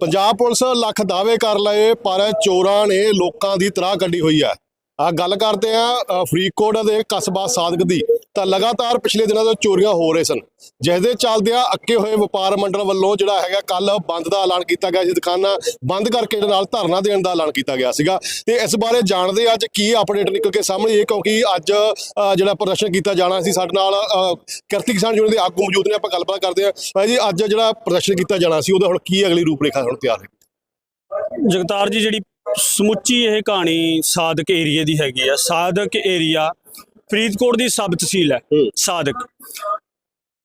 Punjab police lakh ਦਾਅਵੇ ਕਰ ਲਏ, ਪਰ ਚੋਰਾਂ ਨੇ ਲੋਕਾਂ ਦੀ ਤਰਾਹ ਕੱਢੀ ਹੋਈ ਹੈ। ਆ ਗੱਲ ਕਰਦੇ ਆ ਫਰੀਦਕੋਟ ਦੇ ਕਸਬਾ ਸਾਦਕ ਦੀ। ਤਾਂ ਲਗਾਤਾਰ ਪਿਛਲੇ ਦਿਨਾਂ ਤੋਂ ਚੋਰੀਆਂ ਹੋ ਰਹੇ ਸਨ। ਜਿਸ ਦੇ ਚੱਲਦਿਆਂ ਅੱਕੇ ਹੋਏ ਵਪਾਰ ਮੰਡਲ ਵੱਲੋਂ ਜਿਹੜਾ ਹੈਗਾ ਕੱਲ ਬੰਦ ਦਾ ਐਲਾਨ ਕੀਤਾ ਗਿਆ ਸੀ। ਦੁਕਾਨਾਂ ਬੰਦ ਕਰਕੇ ਇਹਦੇ ਨਾਲ ਧਰਨਾ ਦੇਣ ਦਾ ਐਲਾਨ ਕੀਤਾ ਗਿਆ ਸੀਗਾ। ਤੇ ਇਸ ਬਾਰੇ ਜਾਣਦੇ ਅੱਜ ਕੀ ਅਪਡੇਟ ਨਿਕਲ ਕੇ ਸਾਹਮਣੇ ਇਹ ਕਿਉਂਕਿ ਅੱਜ ਜਿਹੜਾ ਪ੍ਰਦਰਸ਼ਨ ਕੀਤਾ ਜਾਣਾ ਸੀ ਸਾਡੇ ਨਾਲ ਅ, ਕਿਰਤੀ ਕਿਸਾਨ ਯੂਨੀਅਨ ਦੇ ਆਗੂ ਮੌਜੂਦ ਨੇ ਆਪਾਂ ਗੱਲਬਾਤ ਕਰਦੇ ਹਾਂ। ਭਾਈ ਜੀ ਅੱਜ ਜਿਹੜਾ ਪ੍ਰਦਰਸ਼ਨ ਕੀਤਾ ਜਾਣਾ ਸੀ ਉਹਦਾ ਹੁਣ ਕੀ ਅਗਲੀ ਰੂਪਰੇਖਾ ਹੁਣ ਤਿਆਰ ਹੈ? ਜਗਤਾਰ ਜੀ ਜਿਹੜੀ ਸਮੁੱਚੀ ਇਹ ਕਹਾਣੀ ਸਾਦਕ ਏਰੀਏ ਦੀ ਹੈਗੀ ਆ। ਸਾਦਕ ਏਰੀਆ ਫਰੀਦਕੋਟ ਦੀ ਸਬ ਤਹਿਸੀਲ ਹੈ। ਸਾਦਕ।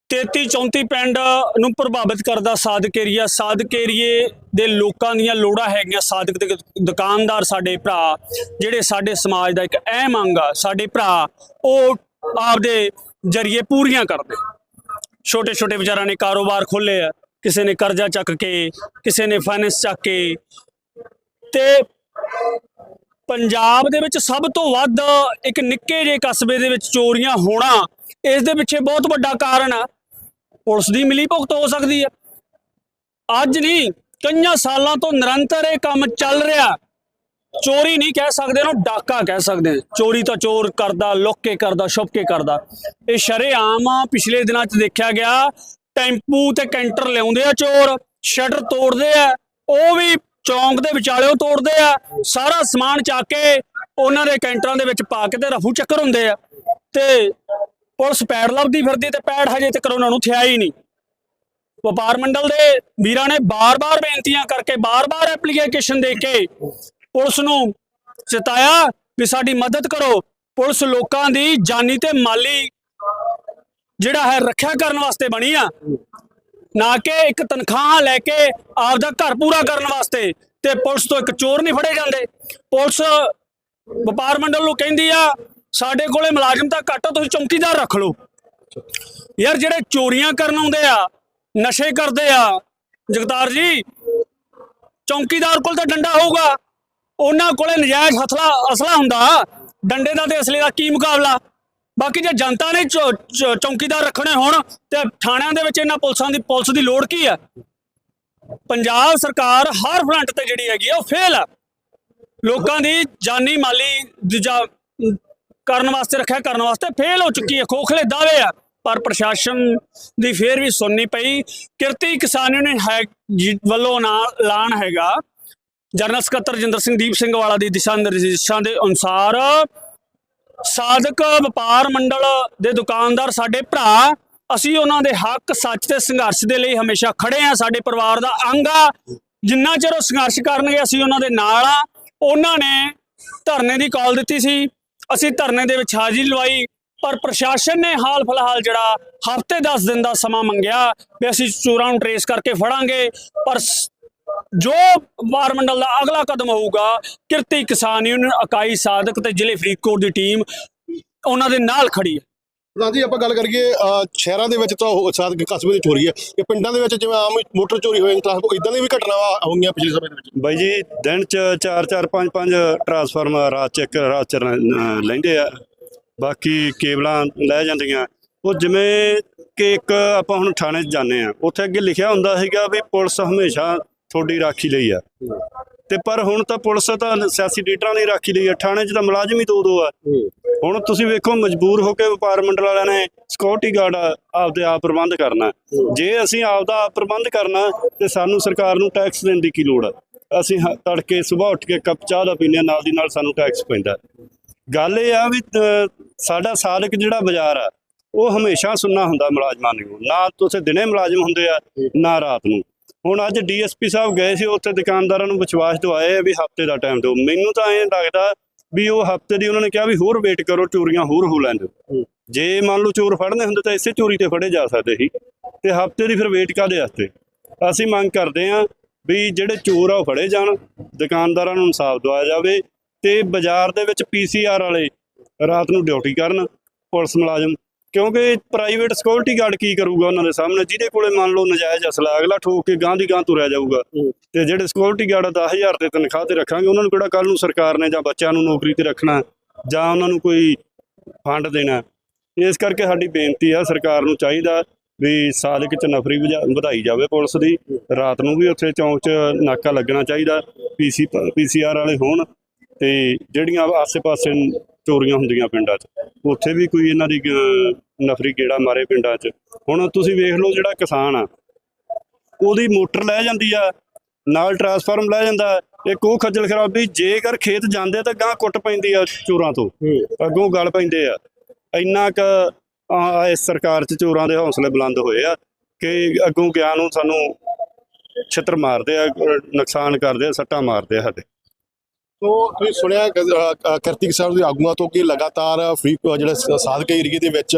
33 34 ਪਿੰਡ ਨੂੰ ਪ੍ਰਭਾਵਿਤ ਕਰਦਾ ਸਾਦਕ ਏਰੀਆ। ਸਾਦਕ ਏਰੀਏ ਦੇ ਲੋਕਾਂ ਦੀਆਂ ਲੋੜਾਂ ਹੈਗੀਆਂ। ਸਾਦਕ ਦੇ ਦੁਕਾਨਦਾਰ ਸਾਡੇ ਭਰਾ ਜਿਹੜੇ ਸਾਡੇ ਸਮਾਜ ਦਾ ਇੱਕ ਅਹਿਮ ਅੰਗ ਆ ਸਾਡੇ ਭਰਾ ਉਹ ਆਪਦੇ ਜਰੀਏ ਪੂਰੀਆਂ ਕਰਦੇ। ਛੋਟੇ ਛੋਟੇ ਵਿਚਾਰਾਂ ਨੇ ਕਾਰੋਬਾਰ ਖੋਲ੍ਹੇ ਆ ਕਿਸੇ ਨੇ ਕਰਜ਼ਾ ਚੱਕ ਕੇ ਕਿਸੇ ਨੇ ਫਾਈਨੈਂਸ ਚੱਕ ਕੇ। ਤੇ ਪੰਜਾਬ ਦੇ ਵਿੱਚ ਸਭ ਤੋਂ ਵੱਧ ਇੱਕ ਨਿੱਕੇ ਜਿਹੇ ਕਸਬੇ ਦੇ ਵਿੱਚ ਚੋਰੀਆਂ ਹੋਣਾ, ਇਸ ਦੇ ਪਿੱਛੇ ਬਹੁਤ ਵੱਡਾ ਕਾਰਨ ਆ। ਪੁਲਿਸ ਦੀ ਮਿਲੀ ਭੁਗਤ ਹੋ ਸਕਦੀ ਹੈ ਅੱਜ ਨਹੀਂ, ਕਈਆਂ ਸਾਲਾਂ ਤੋਂ ਨਿਰੰਤਰ ਇਹ ਕੰਮ ਚੱਲ ਰਿਹਾ। ਚੋਰੀ ਨਹੀਂ ਕਹਿ ਸਕਦੇ ਉਹਨੂੰ ਡਾਕਾ ਕਹਿ ਸਕਦੇ ਚੋਰੀ ਤਾਂ ਚੋਰ ਕਰਦਾ, ਲੁੱਕ ਕੇ ਕਰਦਾ, ਛੁਪ ਕੇ ਕਰਦਾ। ਇਹ ਸ਼ਰੇਆਮ ਪਿਛਲੇ ਦਿਨਾਂ 'ਚ ਦੇਖਿਆ ਗਿਆ, ਟੈਂਪੂ ਤੇ ਕੈਂਟਰ ਲਿਆਉਂਦੇ ਆ ਚੋਰ, ਸ਼ਟਰ ਤੋੜਦੇ ਆ, ਉਹ ਵੀ ਚੌਂਕ ਦੇ ਵਿਚਾਲਿਓ ਤੋੜਦੇ ਆ, ਸਾਰਾ ਸਮਾਨ ਚੱਕ ਕੇ ਉਹਨਾਂ ਦੇ ਕੈਂਟਰਾਂ ਦੇ ਵਿੱਚ ਪਾ ਕੇ ਤੇ ਰਫੂ ਚੱਕਰ ਹੁੰਦੇ ਆ। ਤੇ ਪੁਲਿਸ ਪੈੜ ਲੱਭਦੀ ਫਿਰਦੀ ਤੇ ਪੈੜ ਹਜੇ ਤੱਕ ਉਹਨਾਂ ਨੂੰ ਥਿਆ ਹੀ ਨਹੀਂ। ਵਪਾਰ ਮੰਡਲ ਦੇ ਵੀਰਾਂ ਨੇ ਬਾਰ-ਬਾਰ ਬੇਨਤੀਆਂ ਕਰਕੇ ਬਾਰ-ਬਾਰ ਐਪਲੀਕੇਸ਼ਨ ਦੇ ਕੇ ਪੁਲਿਸ ਨੂੰ ਚਿਤਾਇਆ ਵੀ ਸਾਡੀ ਮਦਦ ਕਰੋ। ਪੁਲਿਸ ਲੋਕਾਂ ਦੀ ਜਾਨੀ ਤੇ ਮਾਲੀ ਜਿਹੜਾ ਹੈ ਰੱਖਿਆ ਕਰਨ ਵਾਸਤੇ ਬਣੀ ਆ ਨਾ ਕਿ ਇੱਕ ਤਨਖਾਹ ਲੈ ਕੇ ਆਪਦਾ ਘਰ ਪੂਰਾ ਕਰਨ ਵਾਸਤੇ ਤੇ ਪੁਲਿਸ ਤੋਂ ਇੱਕ ਚੋਰ ਨਹੀਂ ਫੜੇ ਜਾਂਦੇ। ਪੁਲਿਸ ਵਪਾਰ ਮੰਡਲ ਨੂੰ ਕਹਿੰਦੀ ਆ, ਸਾਡੇ ਕੋਲੇ ਮੁਲਾਜ਼ਮ ਤਾਂ ਘੱਟ ਤੁਸੀਂ ਚੌਕੀਦਾਰ ਰੱਖ ਲਓ। ਯਾਰ ਜਿਹੜੇ ਚੋਰੀਆਂ ਕਰਨ ਆਉਂਦੇ ਆ, ਨਸ਼ੇ ਕਰਦੇ ਆ, ਜਗਤਾਰ ਜੀ, ਚੌਕੀਦਾਰ ਕੋਲ ਤਾਂ ਡੰਡਾ ਹੋਊਗਾ। ਉਹਨਾਂ ਕੋਲੇ ਨਜਾਇਜ਼ ਹਥਲਾ ਅਸਲਾ ਹੁੰਦਾ। ਡੰਡੇ ਦਾ ਤੇ ਅਸਲੇ ਦਾ ਕੀ ਮੁਕਾਬਲਾ? ਬਾਕੀ ਜੇ ਜਨਤਾ ਨੇ ਚੌ- ਚੌ- ਚੌਕੀਦਾਰ ਰੱਖਣੇ ਹੋਣ ਤੇ ਥਾਣਿਆਂ ਦੇ ਵਿੱਚ ਇਹਨਾਂ ਪੁਲਿਸਾਂ ਦੀ, ਪੁਲਿਸ ਦੀ ਲੋੜ ਕੀ ਹੈ? ਪੰਜਾਬ ਸਰਕਾਰ ਹਰ ਫਰੰਟ ਤੇ ਜਿਹੜੀ ਹੈਗੀ ਆ, ਉਹ ਫੇਲ ਆ। ਲੋਕਾਂ ਦੀ ਜਾਨੀ ਮਾਲੀ ਦੂਜਾ ਕਰਨ ਵਾਸਤੇ ਰੱਖਿਆ, ਕਰਨ ਵਾਸਤੇ ਫੇਲ ਹੋ ਚੁੱਕੀ ਹੈ, ਖੋਖਲੇ ਦਾਅਵੇ ਆ। ਪਰ ਪ੍ਰਸ਼ਾਸਨ ਦੀ ਫੇਰ ਵੀ ਸੁਣਨੀ ਪਈ। ਕਿਰਤੀ ਕਿਸਾਨ ਯੂਨੀਅਨ ਹੈ, ਜੀ- ਵੱਲੋਂ ਨਾ, ਐਲਾਨ ਹੈਗਾ। ਜਨਰਲ ਸਕੱਤਰ ਜਿੰਦਰ ਸਿੰਘ, ਦੀਪ ਸਿੰਘ ਵਾਲਾ ਦੀ ਦਿਸ਼ਾ ਨਿਰਦੇਸ਼ਾਂ ਦੇ ਅਨੁਸਾਰ ਸਾਧਕ ਵਪਾਰ ਮੰਡਲ ਦੇ ਦੁਕਾਨਦਾਰ ਸਾਡੇ ਭਰਾ, ਅਸੀਂ ਉਹਨਾਂ ਦੇ ਹੱਕ, ਸੱਚ ਤੇ ਸੰਘਰਸ਼ ਦੇ ਲਈ ਹਮੇਸ਼ਾ ਖੜੇ ਆ ਸਾਡੇ ਪਰਿਵਾਰ ਦਾ ਅੰਗ ਆ। ਜਿੰਨਾ ਚਿਰ ਉਹ ਸੰਘਰਸ਼ ਕਰਨਗੇ, ਅਸੀਂ ਉਹਨਾਂ ਦੇ ਨਾਲ ਆ। ਉਹਨਾਂ ਨੇ ਧਰਨੇ ਦੀ ਕਾਲ ਦਿੱਤੀ ਸੀ। ਅਸੀਂ ਧਰਨੇ ਦੇ ਵਿੱਚ ਹਾਜ਼ਰੀ ਲਵਾਈ, ਪਰ ਪ੍ਰਸ਼ਾਸਨ ਨੇ ਹਾਲ ਫਿਲਹਾਲ ਜਿਹੜਾ ਹਫ਼ਤੇ 10 ਦਿਨ ਦਾ ਸਮਾਂ ਮੰਗਿਆ ਵੀ ਅਸੀਂ ਚੋਰਾਂ ਨੂੰ ਟਰੇਸ ਕਰਕੇ ਫੜਾਂਗੇ। ਪਰ ਜੋ ਵਪਾਰ ਮੰਡਲ ਦਾ ਅਗਲਾ ਕਦਮ ਹੋਊਗਾ ਕਿਰਤੀ ਕਿਸਾਨ ਯੂਨੀਅਨ ਇਕਾਈ ਸਾਧਕ ਤੇ ਜ਼ਿਲ੍ਹੇ ਫਰੀਦਕੋਟ ਦੀ ਟੀਮ ਉਹਨਾਂ ਦੇ ਨਾਲ ਖੜੀ ਹੈ। ਪ੍ਰਧਾਨ ਜੀ ਆਪਾਂ ਗੱਲ ਕਰੀਏ ਸ਼ਹਿਰਾਂ ਦੇ ਵਿੱਚ ਤਾਂ ਉਹ ਸਾਦ ਕਸਬੇ ਦੀ ਚੋਰੀ ਹੈ। ਇਹ ਪਿੰਡਾਂ ਦੇ ਵਿੱਚ ਜਿਵੇਂ ਆਮ ਮੋਟਰ ਚੋਰੀ ਹੋਏ ਟ੍ਰਾਂਸਪੋਰਟ ਇਦਾਂ ਦੀਆਂ ਵੀ ਘਟਨਾਵਾਂ ਹੋਈਆਂ ਪਿਛਲੇ ਸਮੇਂ ਦੇ ਵਿੱਚ? ਬਾਈ ਜੀ ਦਿਨ ਚ 4 4 5 5 ਟਰਾਂਸਫਾਰਮਰ ਰਾਤ ਚ ਇੱਕ ਰਾਤ ਚ ਲੈਂਦੇ ਆ। ਬਾਕੀ ਕੇਬਲਾਂ ਲੈ ਜਾਂਦੀਆਂ। ਉਹ ਜਿਵੇਂ ਕਿ ਇੱਕ ਆਪਾਂ ਹੁਣ ਥਾਣੇ 'ਚ ਜਾਂਦੇ ਆ। ਉੱਥੇ ਅੱਗੇ ਲਿਖਿਆ ਹੁੰਦਾ ਸੀਗਾ ਵੀ ਪੁਲਿਸ ਹਮੇਸ਼ਾ ਤੁਹਾਡੀ ਰਾਖੀ ਲਈ ਆ। ਤੇ ਪਰ ਹੁਣ ਤਾਂ ਪੁਲਿਸ ਤਾਂ ਸਿਆਸੀ ਲੀਡਰਾਂ ਦੀ ਰਾਖੀ ਲਈ ਆ। ਥਾਣੇ 'ਚ ਤਾਂ ਮੁਲਾਜ਼ਮ ਹੀ ਦੋ ਦੋ ਆ। ਹੁਣ ਤੁਸੀਂ ਵੇਖੋ ਮਜਬੂਰ ਹੋ ਕੇ ਵਪਾਰ ਮੰਡਲ ਵਾਲਿਆਂ ਨੇ ਸਿਕਿਉਰਿਟੀ ਗਾਰਡ ਆਪਦੇ ਆਪ ਪ੍ਰਬੰਧ ਕਰਨਾ। ਜੇ ਅਸੀਂ ਆਪਦਾ ਆਪ ਪ੍ਰਬੰਧ ਕਰਨਾ ਤੇ ਸਾਨੂੰ ਸਰਕਾਰ ਨੂੰ ਟੈਕਸ ਦੇਣ ਦੀ ਕੀ ਲੋੜ ਆ? ਅਸੀਂ ਤੜਕੇ ਸਵੇਰ ਉੱਠ ਕੇ ਕੱਪ ਚਾਹ ਦਾ ਪੀਂਦੇ ਹਾਂ, ਨਾਲ ਦੀ ਨਾਲ ਸਾਨੂੰ ਟੈਕਸ ਪੈਂਦਾ ਗੱਲ ਇਹ ਆ ਵੀ ਸਾਡਾ ਸਾਲਕ ਜਿਹੜਾ ਬਾਜ਼ਾਰ ਆ ਉਹ ਹਮੇਸ਼ਾ ਸੁੰਨਾ ਹੁੰਦਾ ਮੁਲਾਜ਼ਮਾਂ ਨੂੰ। ਨਾ ਤੁਸੀਂ ਦਿਨੇ ਮੁਲਾਜ਼ਮ ਹੁੰਦੇ ਆ ਨਾ ਰਾਤ ਨੂੰ। ਹੁਣ ਅੱਜ ਡੀਐਸਪੀ ਸਾਹਿਬ ਗਏ ਸੀ, ਉੱਥੇ ਦੁਕਾਨਦਾਰਾਂ ਨੂੰ ਵਿਸ਼ਵਾਸ ਦਵਾਏ ਵੀ ਹਫ਼ਤੇ ਦਾ ਟਾਈਮ ਦਿਓ। ਮੈਨੂੰ ਤਾਂ ਐਂ ਲੱਗਦਾ ਵੀ ਉਹ ਹਫ਼ਤੇ ਦੀ ਉਹਨਾਂ ਨੇ ਕਿਹਾ ਵੀ ਹੋਰ ਵੇਟ ਕਰੋ, ਚੋਰੀਆਂ ਹੋਰ ਹੋ ਲੈਣ ਦਿਓ। ਜੇ ਮੰਨ ਲਓ ਚੋਰ ਫੜਨੇ ਹੁੰਦੇ ਤਾਂ ਇਸੇ ਚੋਰੀ ਤੇ ਫੜੇ ਜਾ ਸਕਦੇ ਸੀ। ਤੇ ਹਫ਼ਤੇ ਦੀ ਫਿਰ ਵੇਟ ਕਾਦੇ ਵਾਸਤੇ? ਅਸੀਂ ਮੰਗ ਕਰਦੇ ਹਾਂ ਵੀ ਜਿਹੜੇ ਚੋਰ ਆ ਉਹ ਫੜੇ ਜਾਣ, ਦੁਕਾਨਦਾਰਾਂ ਨੂੰ ਇਨਸਾਫ ਦਵਾਇਆ ਜਾਵੇ ਤੇ ਬਾਜ਼ਾਰ ਦੇ ਵਿੱਚ ਪੀਸੀਆਰ ਵਾਲੇ ਰਾਤ ਨੂੰ ਡਿਊਟੀ ਕਰਨ, ਪੁਲਿਸ ਮੁਲਾਜ਼ਮ ਕਿਉਂਕਿ ਪ੍ਰਾਈਵੇਟ ਸਿਕਿਉਰਿਟੀ ਗਾਰਡ ਕੀ ਕਰੂਗਾ ਉਹਨਾਂ ਦੇ ਸਾਹਮਣੇ? ਜਿਹਦੇ ਕੋਲੇ ਮੰਨ ਲਓ ਨਜਾਇਜ਼ ਅਸਲਾ ਅਗਲਾ ਠੋਕ ਕੇ ਗਾਂ ਦੀ ਗਾਂ ਤੁਰਿਆ ਜਾਊਗਾ। ਤੇ ਜਿਹੜੇ ਸਿਕਿਉਰਿਟੀ ਗਾਰਡ 10000 ਤੇ ਤਨਖਾਹ ਤੇ ਰੱਖਾਂਗੇ ਉਹਨਾਂ ਨੂੰ ਕਿਹੜਾ ਕੱਲ ਨੂੰ ਸਰਕਾਰ ਨੇ ਜਾਂ ਬੱਚਿਆਂ ਨੂੰ ਨੌਕਰੀ ਤੇ ਰੱਖਣਾ ਜਾਂ ਉਹਨਾਂ ਨੂੰ ਕੋਈ ਫੰਡ ਦੇਣਾ ਇਸ ਕਰਕੇ ਸਾਡੀ ਬੇਨਤੀ ਆ ਸਰਕਾਰ ਨੂੰ ਚਾਹੀਦਾ ਵੀ ਸਾਲਕ ਚ ਨਫਰੀ ਵਧਾਈ ਜਾਵੇ ਪੁਲਿਸ ਦੀ। ਰਾਤ ਨੂੰ ਵੀ ਉੱਥੇ ਚੌਂਕ 'ਚ ਨਾਕਾ ਲੱਗਣਾ ਚਾਹੀਦਾ ਪੀਸੀ ਪੀਸੀਆਰ ਵਾਲੇ ਹੋਣ ਤੇ ਜਿਹੜੀਆਂ ਆਸੇ-ਪਾਸੇ ਚੋਰੀਆਂ ਹੁੰਦੀਆਂ ਪਿੰਡਾਂ 'ਚ। ਉੱਥੇ ਵੀ ਕੋਈ ਇਹਨਾਂ ਦੀ ਨਫਰੀ ਗੇੜਾ ਮਾਰੇ ਪਿੰਡਾਂ 'ਚ। ਹੁਣ ਤੁਸੀਂ ਵੇਖ ਲਓ ਜਿਹੜਾ ਕਿਸਾਨ ਆ ਉਹਦੀ ਮੋਟਰ ਲੈ ਜਾਂਦੀ ਆ ਨਾਲ ਟਰਾਂਸਫਾਰਮ ਲੈ ਜਾਂਦਾ। ਇੱਕ ਉਹ ਖੱਜਲ ਖਰਾਬੀ ਜੇਕਰ ਖੇਤ ਜਾਂਦੇ ਤਾਂ ਗਾਂ ਕੁੱਟ ਪੈਂਦੀ ਆ ਚੋਰਾਂ ਤੋਂ। ਅੱਗੋਂ ਗਲ ਪੈਂਦੇ ਆ। ਇੰਨਾ ਕ ਇਸ ਸਰਕਾਰ 'ਚ ਚੋਰਾਂ ਦੇ ਹੌਸਲੇ ਬੁਲੰਦ ਹੋਏ ਆ ਕਿ ਅੱਗੋਂ ਗਿਆ ਨੂੰ ਸਾਨੂੰ ਛਿੱਤਰ ਮਾਰਦੇ ਆ ਨੁਕਸਾਨ ਕਰਦੇ ਆ ਸੱਟਾਂ ਮਾਰਦੇ ਆ ਸਾਡੇ। ਤੋ ਤੁਸੀਂ ਸੁਣਿਆ ਕਿ, ਅ, ਕਿਸਾਨ ਦੇ ਆਗੂਆਂ ਤੋਂ ਕਿ ਲਗਾਤਾਰ ਫਰੀ ਅ, ਜਿਹੜੇ ਏਰੀਏ ਦੇ ਵਿੱਚ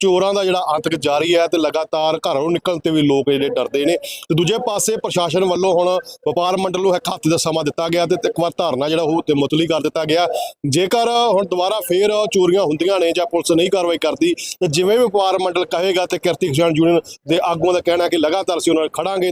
ਚੋਰਾਂ ਦਾ ਜਿਹੜਾ ਅੰਤਕ ਜਾਰੀ ਹੈ ਤੇ ਲਗਾਤਾਰ ਘਰੋਂ ਨਿਕਲਣ ਤੇ ਵੀ ਲੋਕ ਜਿਹੜੇ ਡਰਦੇ ਨੇ। ਤੇ ਦੂਜੇ ਪਾਸੇ ਪ੍ਰਸ਼ਾਸਨ ਵੱਲੋਂ ਹੁਣ ਵਪਾਰ ਮੰਡਲ ਨੂੰ ਇੱਕ ਹਫ਼ਤੇ ਦਾ ਸਮਾਂ ਦਿੱਤਾ ਗਿਆ ਤੇ ਇੱਕ ਵਾਰ ਧਾਰਨਾ ਜਿਹੜਾ ਉਹ ਤੇ ਮੁਤਲੀ ਕਰ ਦਿੱਤਾ ਗਿਆ। ਜੇਕਰ ਹੁਣ ਦੁਬਾਰਾ ਫੇਰ ਚੋਰੀਆਂ ਹੁੰਦੀਆਂ ਨੇ ਜਾਂ ਪੁਲਿਸ ਨਹੀਂ ਕਾਰਵਾਈ ਕਰਦੀ ਤੇ ਜਿਵੇਂ ਵੀ ਵਪਾਰ ਮੰਡਲ ਕਹੇਗਾ ਤੇ ਕਿਰਤੀ ਕਿਸਾਨ ਯੂਨੀਅਨ ਦੇ ਆਗੂਆਂ ਦਾ ਕਹਿਣਾ ਕਿ ਲਗਾਤਾਰ ਅਸੀਂ ਉਹਨਾਂ ਨਾਲ ਖੜਾਂਗੇ